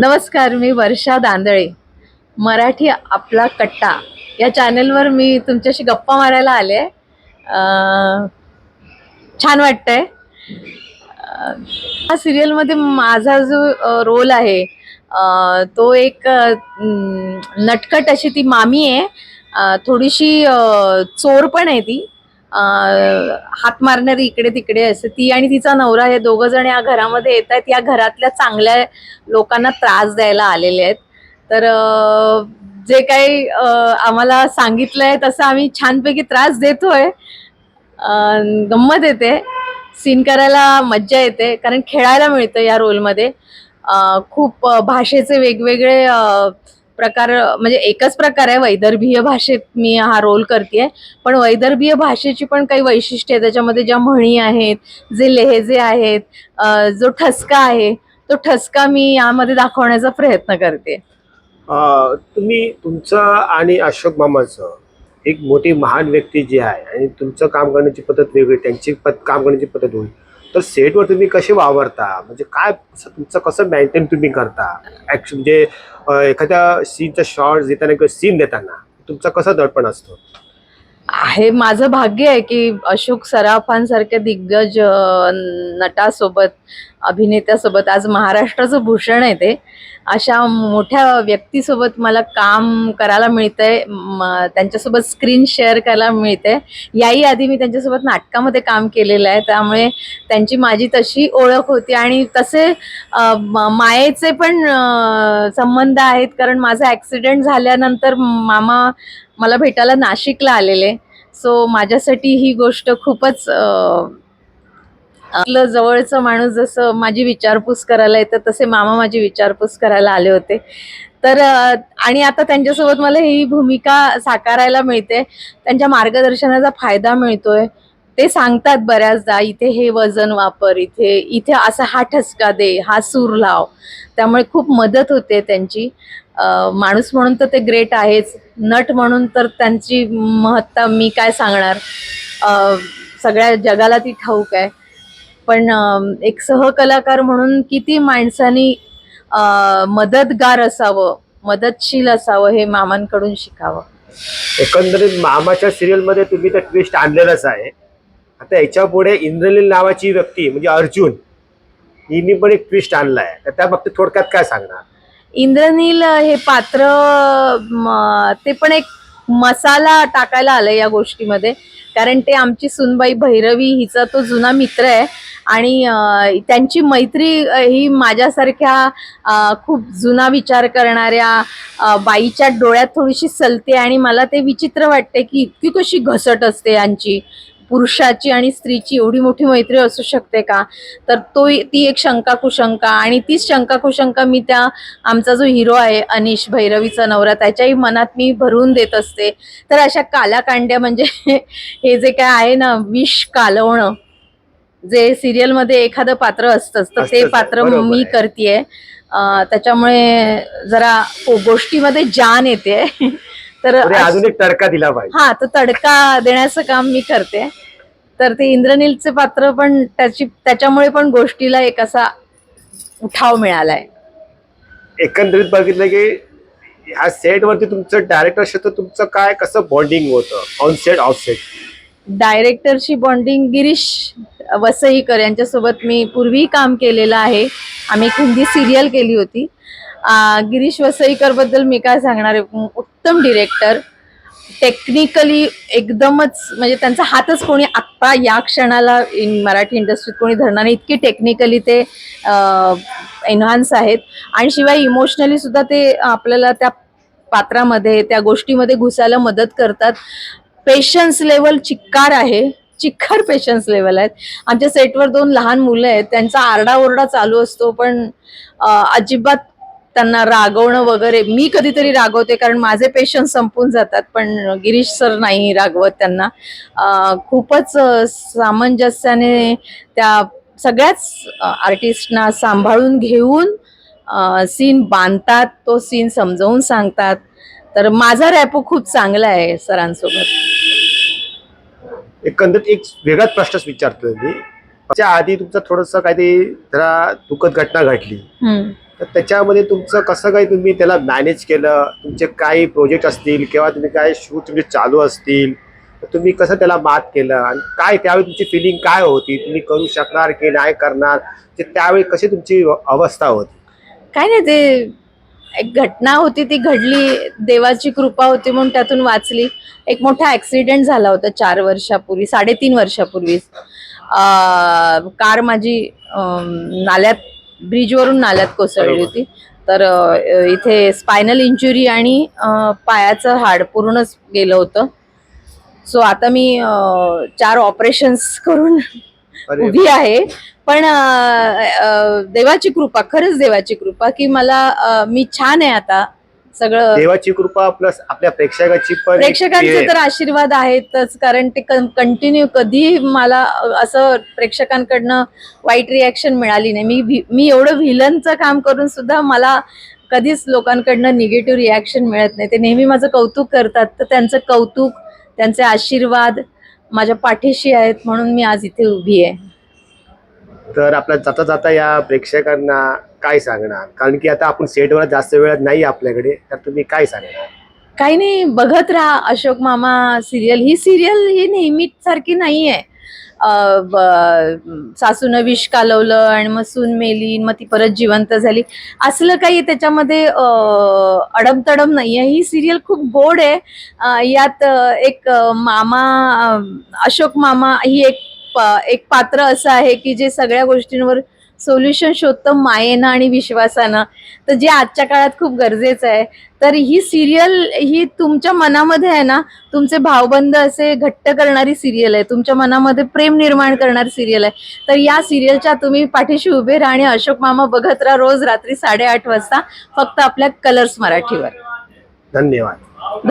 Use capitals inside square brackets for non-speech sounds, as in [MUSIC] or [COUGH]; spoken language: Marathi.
नमस्कार मी वर्षा दांदळे. मराठी आपला कट्टा. या चॅनलवर मी तुमच्याशी गप्पा मारायला आले. छान वाटतंय. हा सिरियलमध्ये माझा जो रोल आहे तो एक नटकट अशी ती मामी आहे. थोडीशी चोर पण आहे ती. हात मारणारी इकडे तिकडे असते. ती आणि तिचा नवरा हे दोघं जण या घरामध्ये येत आहेत. या घरातल्या चांगल्या लोकांना त्रास द्यायला आलेले आहेत. तर जे काही आम्हाला आम्हाला सांगितलंय तसं आम्ही छानपैकी त्रास देतोय. गंमत येते. सीन करायला मज्जा येते. कारण खेळायला मिळतं या रोलमध्ये खूप भाषेचे वेगवेगळे प्रकार म्हणजे एकच प्रकार आहे वैदर्भीय भाषेत मी हा रोल करते पण वैदर्भीय भाषेची पण काही वैशिष्ट्य आहे त्याच्यामध्ये ज्या म्हणी आहेत जे लेहेजे आहेत जो ठसका आहे तो ठसका मी यामध्ये दाखवण्याचा प्रयत्न करते. तुम्ही तुमचं आणि अशोक मामाचं एक मोठी महान व्यक्ती जी आहे आणि तुमचं काम करण्याची पद्धत वेगळी त्यांची पद काम करण्याची पद्धत होईल तर सेटवर तुम्ही कसे वावरता? म्हणजे काय तुमचं कसं मेंटेन तुम्ही करता? ऍक्च्युअली म्हणजे एखाद्या सीनचा शॉर्ट देताना किंवा सीन देताना तुमचा कसा दडपण असतो? आहे माझं भाग्य आहे की अशोक सराफांसारख्या दिग्गज नटासोबत अभिनेत्यासोबत आज महाराष्ट्राचं भूषण आहे ते. अशा मोठ्या व्यक्तीसोबत मला काम करायला मिळतंय म- त्यांच्यासोबत स्क्रीन शेअर करायला मिळते याही आधी मी त्यांच्यासोबत नाटकामध्ये काम केलेलं आहे त्यामुळे त्यांची माझी तशी ओळख होती. आणि तसे मायेचे पण संबंध आहेत कारण माझा ॲक्सिडेंट झाल्यानंतर मामा मला भेटायला नाशिकला आलेले. सो माझ्यासाठी ही गोष्ट खूपच आपलं जवळचं माणूस जसं माझी विचारपूस करायला येतं तसे मामा माझी विचारपूस करायला आले होते. तर आणि आता त्यांच्यासोबत मला ही भूमिका साकारायला मिळते. त्यांच्या मार्गदर्शनाचा फायदा मिळतोय. ते सांगतात बऱ्याचदा इथे हे वजन वापर इथे इथे असा हा ठसका दे हा सूर लाव. त्यामुळे खूप मदत होते त्यांची. माणूस म्हणून तर ते ग्रेट आहेच. नट म्हणून तर त्यांची महत्ता मी काय सांगणार? सगळ्या जगाला ती ठाऊक आहे. पण एक सहकलाकार म्हणून किती माणसानी मदतगार असावं मदतशील असावं हे मामांकडून शिकावं. एकंदरीत मामाच्या सिरियलमध्ये तुम्ही तर ट्विस्ट आणलेलंच आहे. आता याच्यापुढे इंद्रनील नावाची व्यक्ती म्हणजे अर्जुन हिने पण एक ट्विस्ट आणलाय. तर त्या बाबतीत थोडक्यात काय सांगणार? इंद्रनील हे पात्र ते पण एक मसाला टाकायला आलं या गोष्टीमध्ये. कारण ते आमची सुनबाई भैरवी हिचा तो जुना मित्र आहे. आणि त्यांची मैत्री ही माझ्यासारख्या खूप जुना विचार करणाऱ्या बाईच्या डोळ्यात थोडीशी सलते आणि मला ते विचित्र वाटते की इतकी कशी घसट असते यांची. पुरुषाची आणि स्त्रीची एवढी मोठी मैत्री असू शकते का? तर तो ती एक शंका कुशंका आणि तीच शंका कुशंका मी त्या आमचा जो हिरो आहे अनिश भैरवीचा नवरा त्याच्याही मनात मी भरून देत असते. तर अशा काल्याकांड्या म्हणजे [LAUGHS] हे जे काय आहे ना विष कालवणं जे सिरियलमध्ये एखादं पात्र असतंच तर ते पात्र मी. करतेय. त्याच्यामुळे जरा गोष्टीमध्ये जान येते. तर अजून एक तडका दिला पाहिजे हा तर तडका देण्याचं काम मी करते. तर ते इंद्रनीलचे पात्र पण त्याची त्याच्यामुळे पण गोष्टीला एक असा उठाव मिळालाय. एकंदरीत बघितलं की ह्या सेटवरती तुमचं डायरेक्टर तर तुमचं काय कसं बॉन्डिंग होतं? ऑन सेट ऑफ सेट डायरेक्टरची बॉन्डिंग गिरीश वसईकर यांच्यासोबत मी पूर्वी काम केलेलं आहे. आम्ही एक हिंदी सिरियल केली होती. गिरीश वसईकरबद्दल मी काय सांगणार आहे? उत्तम डिरेक्टर टेक्निकली एकदमच म्हणजे त्यांचा हातच कोणी आत्ता या क्षणाला इन मराठी इंडस्ट्रीत कोणी धरणार नाही. इतकी टेक्निकली ते एन्हान्स आहेत. आणि शिवाय इमोशनली सुद्धा ते आपल्याला त्या पात्रामध्ये त्या गोष्टीमध्ये घुसायला मदत करतात. पेशन्स लेवल चिक्कार आहे. चिक्कार पेशन्स लेवल आहेत. आमच्या सेटवर दोन लहान मुलं आहेत. त्यांचा आरडाओरडा चालू असतो पण अजिबात त्यांना रागवणं वगैरे मी कधीतरी रागवते कारण माझे पेशन्स संपून जातात पण गिरीश सर नाही रागवत त्यांना. खूपच सामंजस्याने त्या सगळ्याच आर्टिस्टना सांभाळून घेऊन सीन बांधतात तो सीन समजावून सांगतात. तर माझा रॅपो खूप चांगला आहे सरांसोबत. एकंदरीत एक वेगळाच प्रश्नच विचारतोय मी. त्याच्या आधी तुमचं थोडस काहीतरी जरा दुःखद घटना घडली. तर त्याच्यामध्ये तुमचं कसं काही तुम्ही त्याला मॅनेज केलं? तुमचे काही प्रोजेक्ट असतील किंवा तुम्ही काय शूट तुमचे चालू असतील तर तुम्ही कसं त्याला मात केलं? आणि काय त्यावेळी तुमची फिलिंग काय होती? तुम्ही करू शकणार की नाही करणार? ते त्यावेळी कशी तुमची अवस्था होती? काय नाही ते एक घटना होती ती घडली. देवाची कृपा होती म्हणून त्यातून वाचली. एक मोठा ऍक्सिडेंट झाला होता चार वर्षापूर्वी साडेतीन वर्षापूर्वी कार माझी नाल्यात ब्रिजवरून नाल्यात कोसळली. होती. तर इथे स्पायनल इंजुरी आणि पायाचं हाड पूर्णच गेलं होतं. सो आता मी चार ऑपरेशन्स करून उभी आहे. पण देवाची कृपा खरंच देवाची कृपा की मला मी छान आहे आता. सगळं देवाची कृपा प्लस आपल्या प्रेक्षकाची पण प्रेक्षकांचे तर आशीर्वाद आहेतच कारण ते कंटिन्यू कधी मला असं प्रेक्षकांकडनं वाईट रिॲक्शन मिळाली नाही. मी मी एवढं व्हिलनचं काम करून सुद्धा मला कधीच लोकांकडनं निगेटिव्ह रिॲक्शन मिळत नाही. ते नेहमी माझं कौतुक करतात. तर त्यांचं कौतुक त्यांचे आशीर्वाद माझ्या पाठीशी आहेत म्हणून मी आज इथे उभी आहे. तर आपल्या जाता जाता या प्रेक्षकांना काय सांगणार? कारण की आता आपण सेटवर जास्त वेळ नाही आपल्याकडे तर तुम्ही काय सांगणार? काही नाही बघत राहा. अशोक मामा सिरियल ही सिरियल ही नेहमीच सारखी नाही आहे सासूनं विष कालवलं आणि मग सून मेली मग ती परत जिवंत झाली. असलं काही त्याच्यामध्ये अडमतडम नाही आहे ही सिरियल खूप गोड आहे. यात एक मामा अशोक मामा ही एक एक पात्र असं आहे की जे सगळ्या गोष्टींवर सोल्युशन शोधतं मायेनं आणि विश्वासानं. तर जे आजच्या काळात खूप गरजेचं आहे. तर ही सिरियल ही तुमच्या मनामध्ये आहे ना तुमचे भावबंद असे घट्ट करणारी सिरियल आहे. तुमच्या मनामध्ये प्रेम निर्माण करणारी सिरियल आहे. तर या सिरियलच्या तुम्ही पाठीशी उभे राहा आणि अशोक मामा बघत राहा रोज रात्री साडेआठ वाजता फक्त आपल्या कलर्स मराठीवर. धन्यवाद.